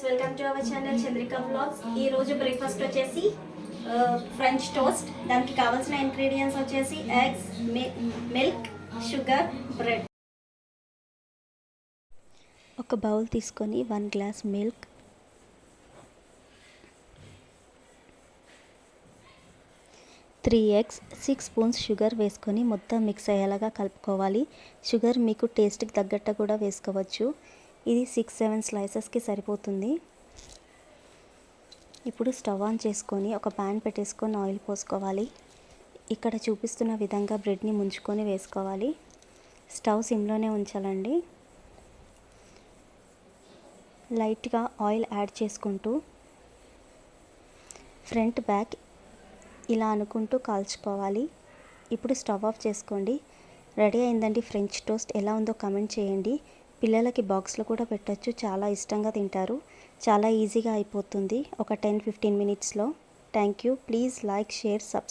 Viewers welcome to our channel Chandrika blogs ఈ రోజు breakfast వచ్చేసి ఫ్రెంచ్ టోస్ట్ దానికి కావాల్సిన ఇంగ్రీడియంట్స్ వచ్చేసి ఎగ్స్ మిల్క్ షుగర్ బ్రెడ్ ఒక బౌల్ తీసుకొని one glass milk three eggs six spoons sugar వేసుకొని మొత్తం మిక్స్ అయ్యేలాగా కలుపుకోవాలి. షుగర్ మీకు టేస్ట్కి తగ్గట్టు కూడా వేసుకోవచ్చు. ఇది సిక్స్ సెవెన్ స్లైసెస్కి సరిపోతుంది. ఇప్పుడు స్టవ్ ఆన్ చేసుకొని ఒక ప్యాన్ పెట్టేసుకొని ఆయిల్ పోసుకోవాలి. ఇక్కడ చూపిస్తున్న విధంగా బ్రెడ్ని ముంచుకొని వేసుకోవాలి. స్టవ్ సిమ్లోనే ఉంచాలండి. లైట్గా ఆయిల్ యాడ్ చేసుకుంటూ ఫ్రంట్ బ్యాక్ ఇలా అనుకుంటూ కాల్చుకోవాలి. ఇప్పుడు స్టవ్ ఆఫ్ చేసుకోండి. రెడీ అయిందండి ఫ్రెంచ్ టోస్ట్. ఎలా ఉందో కమెంట్ చేయండి. పిల్లలకి బాక్స్లో కూడా పెట్టచ్చు. చాలా ఇష్టంగా తింటారు. చాలా ఈజీగా అయిపోతుంది. ఒక టెన్ ఫిఫ్టీన్ మినిట్స్లో. Thank you please like share subscribe